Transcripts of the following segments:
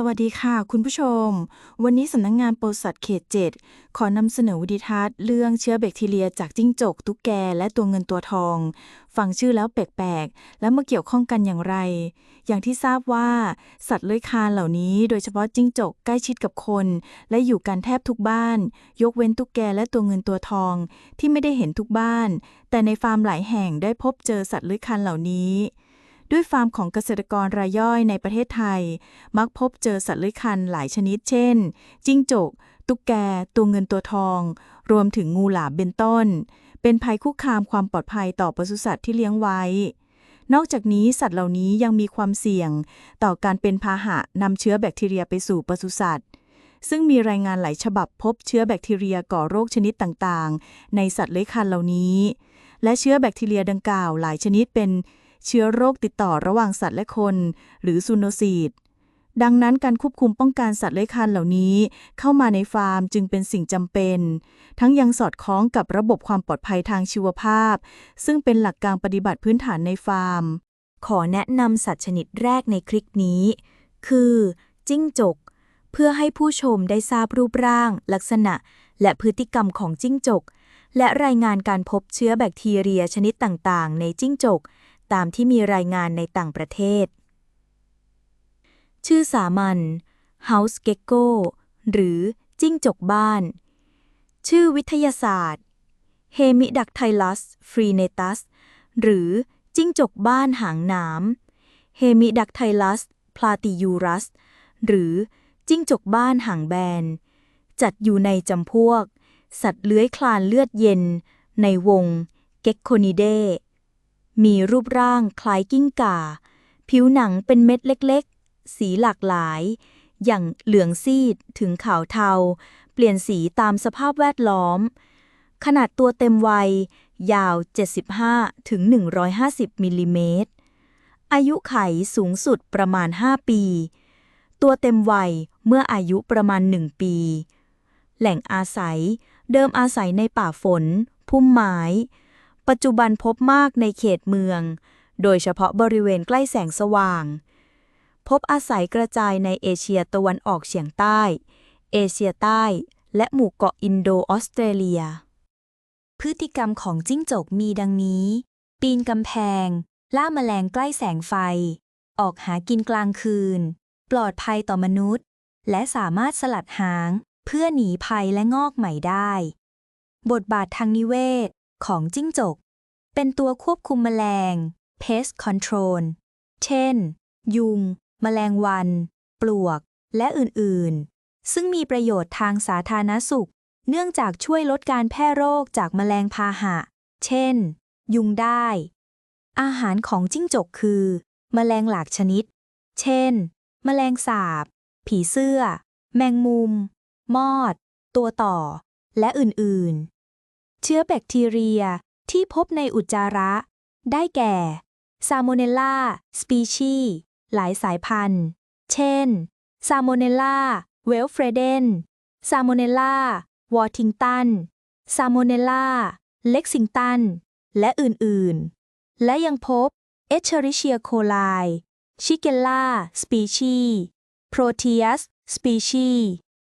สวัสดีค่ะ คุณผู้ชม วันนี้สำนักงงานปศุสัตว์เขต 7 ขอนำเสนอวิดีทัศน์เรื่องเชื้อแบคทีเรียจากจิ้งจก ตุ๊กแก และตัวเงินตัวทอง ฟังชื่อแล้วแปลกๆ แล้วมาเกี่ยวข้องกันอย่างไร อย่างที่ทราบว่าสัตว์เลื้อยคลานเหล่านี้ โดยเฉพาะจิ้งจกใกล้ชิดกับคน และอยู่กันแทบทุกบ้าน ยกเว้นตุ๊กแกและตัวเงินตัวทอง ที่ไม่ได้เห็นทุกบ้าน แต่ในฟาร์มหลายแห่งได้พบเจอสัตว์เลื้อยคลานเหล่านี้ ด้วยฟาร์มของเกษตรกรรายย่อยในประเทศไทย มักพบเจอสัตว์เลื้อยคลานหลายชนิด เช่น จิ้งจก ตุ๊กแก ตัวเงินตัวทอง รวมถึงงูหลามเป็นต้น เป็นภัยคุกคามความปลอดภัยต่อปศุสัตว์ที่เลี้ยงไว้ นอกจากนี้สัตว์เหล่านี้ยังมีความเสี่ยง ต่อการเป็นพาหะนำเชื้อแบคทีเรียไปสู่ปศุสัตว์ซึ่งมีรายงานหลายฉบับพบเชื้อแบคทีเรียก่อโรคชนิดต่างๆ ในสัตว์เลื้อยคลานเหล่านี้ และเชื้อแบคทีเรียดังกล่าวหลายชนิดเป็น เชื้อโรคติดต่อระหว่างสัตว์และคน หรือซูโนซีดดังนั้นการควบคุมป้องกันสัตว์เลื้อยคลานเหล่านี้ เข้ามาในฟาร์มจึงเป็นสิ่งจำเป็น ทั้งยังสอดคล้องกับระบบความปลอดภัยทางชีวภาพ ซึ่งเป็นหลักการปฏิบัติพื้นฐานในฟาร์ม ขอแนะนำสัตว์ชนิดแรกในคลิปนี้ คือ จิ้งจก เพื่อให้ผู้ชมได้ทราบรูปร่าง ลักษณะ และพฤติกรรมของจิ้งจก และรายงานการพบเชื้อแบคทีเรียชนิดต่างๆ ในจิ้งจก ตามที่มีรายงานในต่างประเทศ ชื่อสามัญ House Gecko หรือจิ้งจกบ้าน ชื่อวิทยาศาสตร์ Hemidactylus frenatus หรือจิ้งจกบ้านหางหนาม Hemidactylus platyurus หรือจิ้งจกบ้านหางแบน จัดอยู่ในจำพวก สัตว์เลื้อยคลานเลือดเย็น ในวง Geckonidae มีรูปร่างคล้ายกิ้งก่า ผิวหนังเป็นเม็ดเล็กๆ สีหลากหลาย อย่างเหลืองซีดถึงขาวเทา เปลี่ยนสีตามสภาพแวดล้อม ขนาดตัวเต็มวัย ยาว 75 ถึง 150 มิลลิเมตร อายุไขสูงสุดประมาณ 5 ปี ตัวเต็มวัยเมื่ออายุประมาณ 1 ปี แหล่งอาศัย เดิมอาศัยในป่าฝน พุ่มไม้ ปัจจุบันพบมากในเขตเมือง โดยเฉพาะบริเวณใกล้แสงสว่าง พบอาศัยกระจายในเอเชียตะวันออกเฉียงใต้ เอเชียใต้ และหมู่เกาะอินโดออสเตรเลีย พฤติกรรมของจิ้งจกมีดังนี้ ปีนกำแพง ล่าแมลงใกล้แสงไฟ ออกหากินกลางคืน ปลอดภัยต่อมนุษย์ และสามารถสลัดหาง เพื่อหนีภัยและงอกใหม่ได้ บทบาททางนิเวศ ของจิ้งจก เป็นตัวควบคุมแมลง pest control เช่น ยุง แมลงวัน ปลวก และอื่น ๆ ซึ่งมีประโยชน์ทางสาธารณสุข เนื่องจากช่วยลดการแพร่โรคจากแมลงพาหะ เช่น ยุงได้ อาหารของจิ้งจกคือ แมลงหลากชนิด เช่น แมลงสาบ ผีเสื้อ แมงมุม มอด ตัวต่อ และอื่น ๆ เชื้อแบคทีเรียที่พบในอุจจาระ ได้แก่ซาโมเนลลาสปีชีหลายสายพันธุ์ เช่นซาโมเนลลาเวลเฟรเดนซาโมเนลลาวอทิงตันซาโมเนลลาเล็กซิงตัน และอื่นๆ และยังพบเอชริเชียโคไลชิเกลลาสปีชีโปรเทียสสปีชี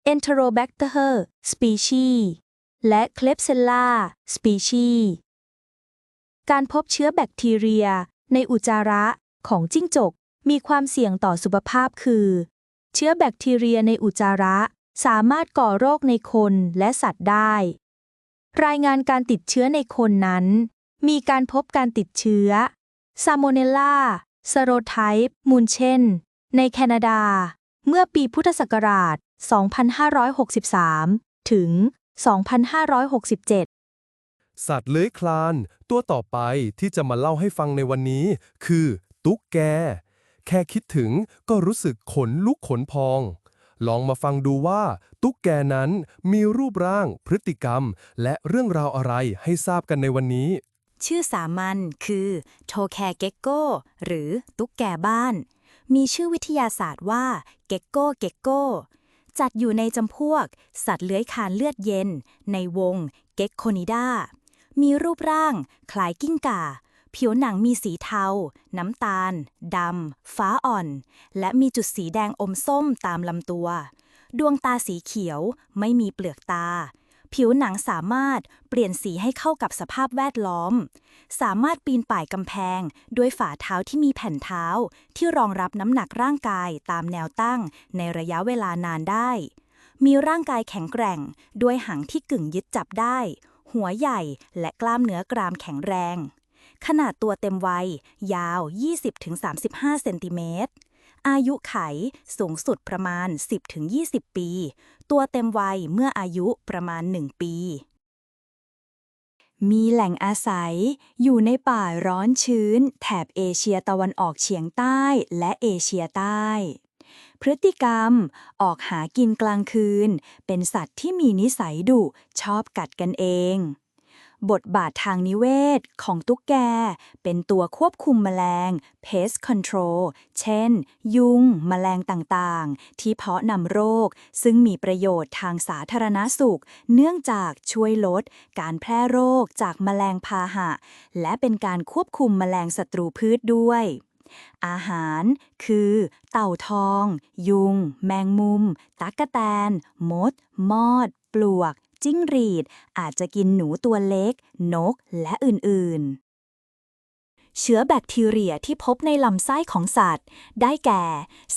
เอนเทโรแบคเตอร์สปีชี และเคลปเซลลาสปีชีการพบเชื้อแบคทีเรีย ในอุจจาระของจิ้งจก มีความเสี่ยงต่อสุขภาพคือ เชื้อแบคทีเรียในอุจจาระสามารถก่อโรคในคนและสัตว์ได้ รายงานการติดเชื้อในคนนั้น มีการพบการติดเชื้อซาโมเนลลาสโรไทป์มูลเช่น ในแคนาดา เมื่อปีพุทธศักราช 2563 ถึง 2567 สัตว์เลื้อยคลาน ตัวต่อไปที่จะมาเล่าให้ฟังในวันนี้ คือ ตุ๊กแก แค่คิดถึงก็รู้สึกขนลุกขนพอง ลองมาฟังดูว่า ตุ๊กแกนั้นมีรูปร่าง พฤติกรรม และเรื่องราวอะไรให้ทราบกันในวันนี้ ชื่อสามัญคือโทแคเกกโกหรือตุ๊กแกบ้าน มีชื่อวิทยาศาสตร์ว่าเกกโกเกกโก จัดอยู่ในจำพวก สัตว์เลื้อยคลานเลือดเย็น ในวงเก็กโคนิดามีรูปร่าง คล้ายกิ้งก่า ผิวหนังมีสีเทา น้ำตาล ดำ ฟ้าอ่อน และมีจุดสีแดงอมส้มตามลำตัว ดวงตาสีเขียว ไม่มีเปลือกตา ผิวหนังสามารถเปลี่ยนสีให้เข้ากับสภาพแวดล้อม สามารถปีนป่ายกำแพง ด้วยฝ่าเท้าที่มีแผ่นเท้า ที่รองรับน้ำหนักร่างกายตามแนวตั้ง ในระยะเวลานานได้ มีร่างกายแข็งแกร่ง ด้วยหางที่กึ่งยึดจับได้ หัวใหญ่และกล้ามเนื้อกรามแข็งแรง ขนาดตัวเต็มวัย ยาว 20-35 เซนติเมตร อายุไขสูงสุดประมาณ 10-20 ปี ตัวเต็มวัยเมื่ออายุประมาณ 1 ปี มีแหล่งอาศัย อยู่ในป่าร้อนชื้น แถบเอเชียตะวันออกเฉียงใต้และเอเชียใต้ พฤติกรรม ออกหากินกลางคืน เป็นสัตว์ที่มีนิสัยดุชอบกัดกันเอง บทบาททางนิเวศ ของตุ๊กแก เป็นตัวควบคุมแมลง pest control เช่น ยุง แมลงต่างๆ ที่เพาะนำโรค ซึ่งมีประโยชน์ทางสาธารณสุข เนื่องจากช่วยลด การแพร่โรคจากแมลงพาหะ และเป็นการควบคุมแมลงศัตรูพืชด้วยอาหารคือ เต่าทอง ยุง แมงมุม ตั๊กแตน มด มอด ปลวก จิ้งหรีด อาจจะกินหนูตัวเล็ก นก และอื่น ๆเชื้อแบคทีเรียที่พบในลำไส้ของสัตว์ ได้แก่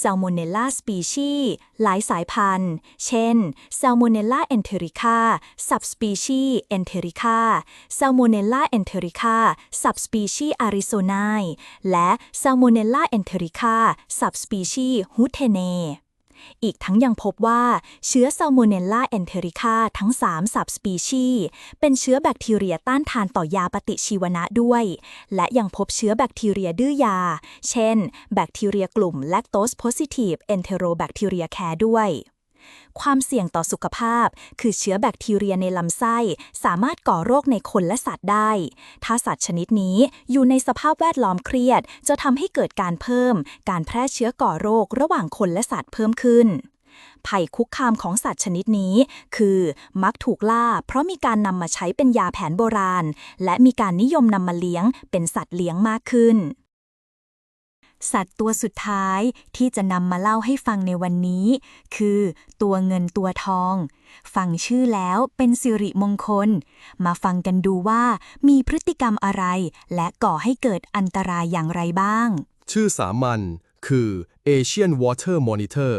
Salmonella species หลายสายพันธุ์ เช่น Salmonella enterica subspecies enterica Salmonella enterica subspecies arizonai และ Salmonella enterica subspecies h u t e n a e อีกทั้งยังพบว่าเชื้อ Salmonella enterica ทั้ง3สับสปีชีเป็นเชื้อแบคทีเรียต้านทานต่อยาปฏิชีวนะด้วย และยังพบเชื้อแบคทีเรียดื้อยา เช่น แบคทีเรียกลุ่ม lactose positive enterobacteria care ด้วย ความเสี่ยงต่อสุขภาพ คือเชื้อแบคทีเรียในลำไส้ สามารถก่อโรคในคนและสัตว์ได้ ถ้าสัตว์ชนิดนี้อยู่ในสภาพแวดล้อมเครียด จะทำให้เกิดการเพิ่ม การแพร่เชื้อก่อโรคระหว่างคนและสัตว์เพิ่มขึ้นภัยคุกคามของสัตว์ชนิดนี้ คือมักถูกล่า เพราะมีการนำมาใช้เป็นยาแผนโบราณ และมีการนิยมนำมาเลี้ยงเป็นสัตว์เลี้ยงมากขึ้น สัตว์ตัวสุดท้ายที่จะนำมาเล่าให้ฟังในวันนี้ คือตัวเงินตัวทอง ฟังชื่อแล้วเป็นสิริมงคล มาฟังกันดูว่ามีพฤติกรรมอะไร และก่อให้เกิดอันตรายอย่างไรบ้าง ชื่อสามัญคือ Asian Water Monitor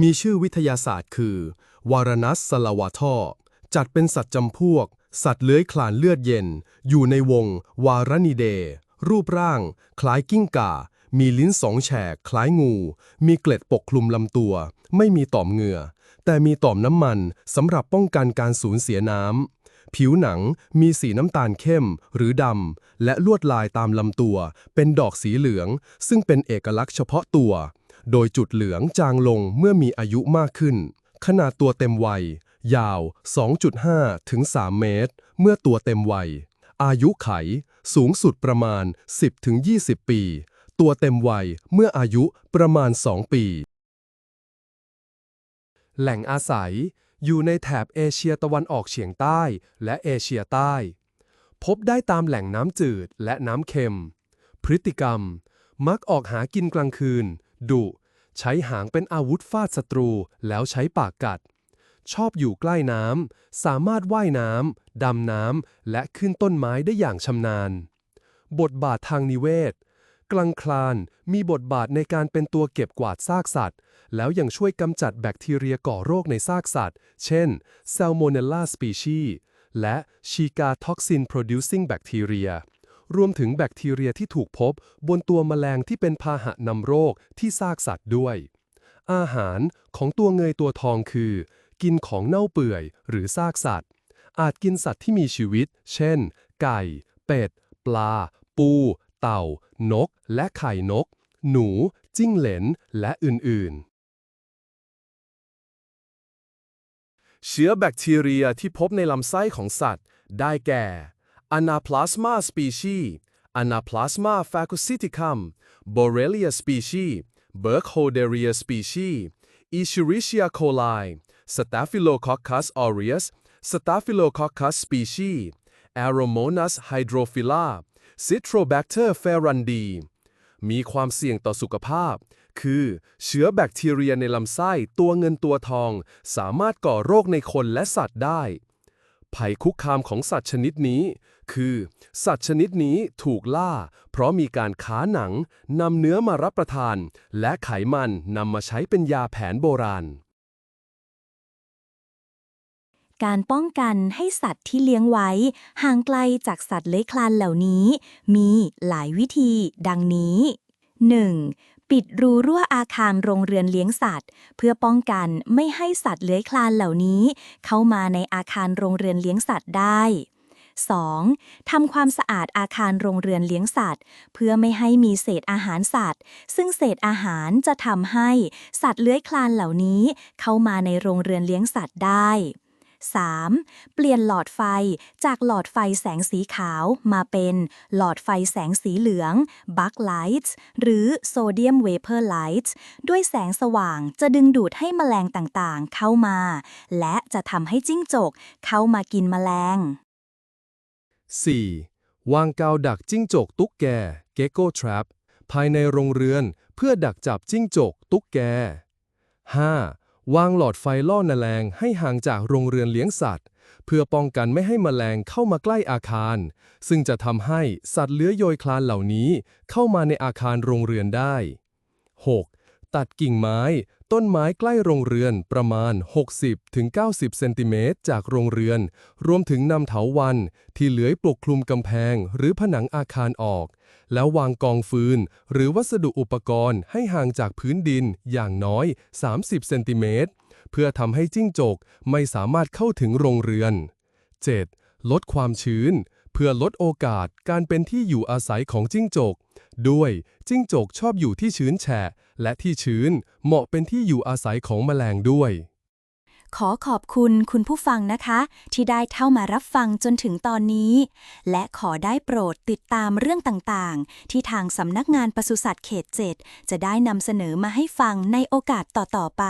มีชื่อวิทยาศาสตร์คือวารนัสสลาวาทอจัดเป็นสัตว์จำพวก สัตว์เลื้อยคลานเลือดเย็น อยู่ในวงวารนิเด รูปร่าง คล้ายกิ้งก่า มีลิ้นสองแฉกคล้ายงู มีเกล็ดปกคลุมลำตัว ไม่มีต่อมเหงื่อ แต่มีต่อมน้ำมันสำหรับป้องกันการสูญเสียน้ำ ผิวหนังมีสีน้ำตาลเข้มหรือดำ และลวดลายตามลำตัว เป็นดอกสีเหลือง ซึ่งเป็นเอกลักษณ์เฉพาะตัว โดยจุดเหลืองจางลงเมื่อมีอายุมากขึ้น ขนาดตัวเต็มวัย ยาว 2.5 ถึง 3 เมตร เมื่อตัวเต็มวัย อายุไข สูงสุดประมาณ 10ถึง20 ปี ตัวเต็มวัยเมื่ออายุประมาณ 2 ปี แหล่งอาศัยอยู่ในแถบเอเชียตะวันออกเฉียงใต้และเอเชียใต้ พบได้ตามแหล่งน้ำจืดและน้ำเค็ม พฤติกรรม มักออกหากินกลางคืน ดุ ใช้หางเป็นอาวุธฟาดศัตรูแล้วใช้ปากกัด ชอบอยู่ใกล้น้ำ สามารถว่ายน้ำ ดำน้ำ และขึ้นต้นไม้ได้อย่างชำนาญ บทบาททางนิเวศ กลังคลาน มีบทบาทในการเป็นตัวเก็บกวาดซากสัตว์ แล้วยังช่วยกำจัดแบคทีเรียก่อโรคในซากสัตว์ เช่น Salmonella species และ Shiga toxin producing bacteria รวมถึงแบคทีเรียที่ถูกพบบนตัวแมลงที่เป็นพาหะนำโรคที่ซากสัตว์ด้วย อาหารของตัวเงยตัวทองคือ กินของเน่าเปื่อยหรือซากสัตว์ อาจกินสัตว์ที่มีชีวิต เช่น ไก่ เป็ด ปลา ปู เต่า นก และไข่นก หนู จิ้งเหลน และอื่น ๆ เชื้อแบคทีเรียที่พบในลำไส้ของสัตว์ ได้แก่ Anaplasma species Anaplasma phagocyticum Borrelia species Burkholderia species Escherichia coli Staphylococcus aureus Staphylococcus species Aeromonas hydrophila Citrobacter ferrandi มีความเสี่ยงต่อสุขภาพ คือเชื้อแบคทีเรียในลำไส้ตัวเงินตัวทอง สามารถก่อโรคในคนและสัตว์ได้ ภัยคุกคามของสัตว์ชนิดนี้ คือ สัตว์ชนิดนี้ถูกล่า เพราะมีการค้าหนังนำเนื้อมารับประทาน และไขมันนำมาใช้เป็นยาแผนโบราณ การป้องกันให้สัตว์ที่เลี้ยงไว้ ห่างไกลจากสัตว์เลื้อยคลานเหล่านี้ มีหลายวิธี ดังนี้ 1. ปิดรูรั่วอาคารโรงเรือนเลี้ยงสัตว์ เพื่อป้องกันไม่ให้สัตว์เลื้อยคลานเหล่านี้ เข้ามาในอาคารโรงเรือนเลี้ยงสัตว์ได้ 2. ทำความสะอาดอาคารโรงเรือนเลี้ยงสัตว์ เพื่อไม่ให้มีเศษอาหารสัตว์ ซึ่งเศษอาหารจะทำให้สัตว์เลื้อยคลานเหล่านี้ เข้ามาในโรงเรือนเลี้ยงสัตว์ได้ 3. เปลี่ยนหลอดไฟจากหลอดไฟแสงสีขาวมาเป็นหลอดไฟแสงสีเหลือง Bug Lights หรือ Sodium Vapor Lights ด้วยแสงสว่างจะดึงดูดให้แมลงต่างๆ เข้ามา และจะทำให้จิ้งจกเข้ามากินแมลง 4. วางกาวดักจิ้งจกตุ๊กแก Gecko Trap ภายในโรงเรือนเพื่อดักจับจิ้งจกตุ๊กแก 5. วางหลอดไฟล่อแมลงให้ห่างจากโรงเรือนเลี้ยงสัตว์ เพื่อป้องกันไม่ให้แมลงเข้ามาใกล้อาคาร ซึ่งจะทำให้สัตว์เลื้อยโยยคลานเหล่านี้เข้ามาในอาคารโรงเรือนได้ 6. ตัดกิ่งไม้ ต้นไม้ใกล้โรงเรือนประมาณ 60-90 เซนติเมตรจากโรงเรือน รวมถึงนำเถาวันที่เหลือยปกคลุมกำแพงหรือผนังอาคารออก แล้ววางกองฟืน หรือวัสดุอุปกรณ์ให้ห่างจากพื้นดินอย่างน้อย 30 เซนติเมตร เพื่อทำให้จิ้งจกไม่สามารถเข้าถึงโรงเรือน 7. ลดความชื้น เพื่อลดโอกาสการเป็นที่อยู่อาศัยของจิ้งจก ด้วยจิ้งจกชอบอยู่ที่ชื้นแฉะ และที่ชื้นเหมาะเป็นที่อยู่อาศัยของแมลงด้วย ขอขอบคุณคุณผู้ฟังนะคะ ที่ได้เข้ามารับฟังจนถึงตอนนี้ และขอได้โปรดติดตามเรื่องต่างๆ ที่ทางสำนักงานปศุสัตว์เขตเจ็ดจะได้นำเสนอมาให้ฟังในโอกาสต่อๆไป